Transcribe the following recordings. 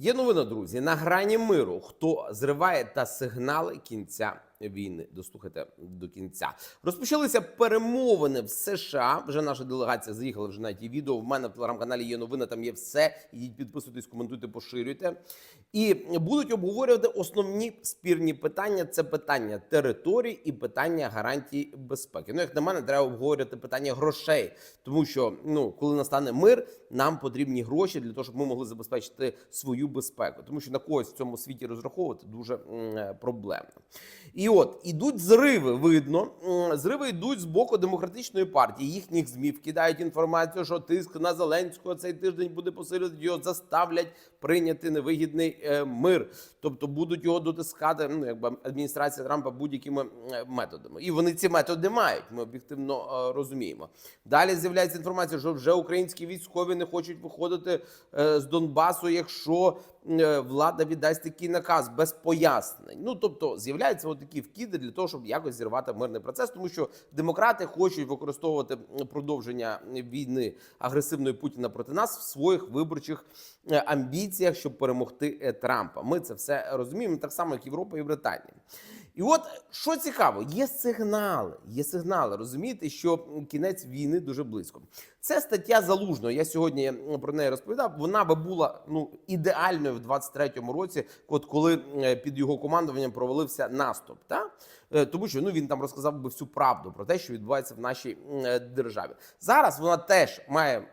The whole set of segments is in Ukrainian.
Є новина, друзі, на грані миру. Хто зриває та сигнали кінця війни? Дослухайте до кінця. Розпочалися перемовини в США. Вже наша делегація заїхала вже на ті відео. В мене в телеграм-каналі є новина. Там є все. Їдіть підписуйтесь, коментуйте, поширюйте. І будуть обговорювати основні спірні питання: це питання територій і питання гарантій безпеки. Ну, як на мене, треба обговорювати питання грошей, тому що ну, коли настане мир, нам потрібні гроші для того, щоб ми могли забезпечити свою безпеку, тому що на когось в цьому світі розраховувати дуже м, е, проблемно. І от ідуть зриви, видно, зриви йдуть з боку демократичної партії. Їхніх змі кидають інформацію, що тиск на Зеленського цей тиждень буде посилювати, його заставлять прийняти невигідний е, мир. Тобто будуть його дотискати, ну якби адміністрація Трампа будь-якими е, методами. І вони ці методи мають. Ми об'єктивно е, розуміємо. Далі з'являється інформація, що вже українські військові не хочуть виходити з Донбасу, якщо влада віддасть такий наказ без пояснень. Ну тобто з'являються такі вкиди для того, щоб якось зірвати мирний процес, тому що демократи хочуть використовувати продовження війни агресивної Путіна проти нас в своїх виборчих е, амбіціях, щоб перемогти е, Трампа. Ми це все розуміємо, так само як Європа і Британія. І от що цікаво, є сигнали, є сигнали, розумієте, що кінець війни дуже близько. Це стаття залужного. Я сьогодні про неї розповідав. Вона би була ну ідеальною в 23-му році, от коли е, під його командуванням провалився наступ. Та? Е, Тому що ну він там розказав би всю правду про те, що відбувається в нашій е, державі. Зараз вона теж має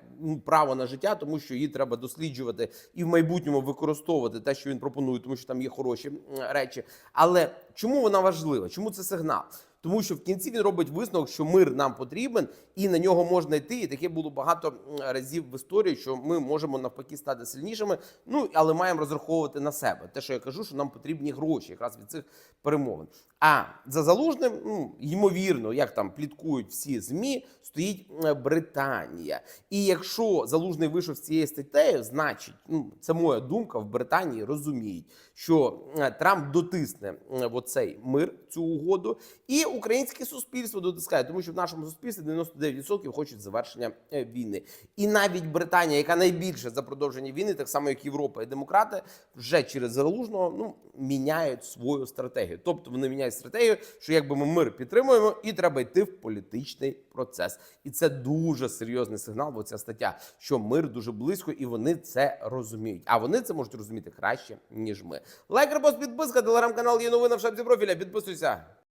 право на життя, тому що її треба досліджувати і в майбутньому використовувати те, що він пропонує, тому що там є хороші речі. Але чому вона важлива? Чому це сигнал? Тому що в кінці він робить висновок, що мир нам потрібен, і на нього можна йти. І таке було багато разів в історії, що ми можемо навпаки стати сильнішими. Ну але маємо розраховувати на себе. Те, що я кажу, що нам потрібні гроші, якраз від цих перемовин. А за залужним, ну ймовірно, як там пліткують всі змі, стоїть Британія. І якщо залужний вийшов з цією статтею, значить, ну це моя думка, в Британії розуміють, що Трамп дотисне е, оцей мир, цю угоду, і українське суспільство дотискає, тому що в нашому суспільстві 99% хочуть завершення е, війни. І навіть Британія, яка найбільше за продовження війни, так само як Європа і демократи, вже через залужного ну міняють свою стратегію. Тобто вони міняють стратегію, що якби ми мир підтримуємо, і треба йти в політичний процес. І це дуже серйозний сигнал. Бо ця стаття, що мир дуже близько, і вони це розуміють. А вони це можуть розуміти краще ніж ми. Лайк, репост, підписка, телеграм-канал є новина в шапці профіля. Підписуйся.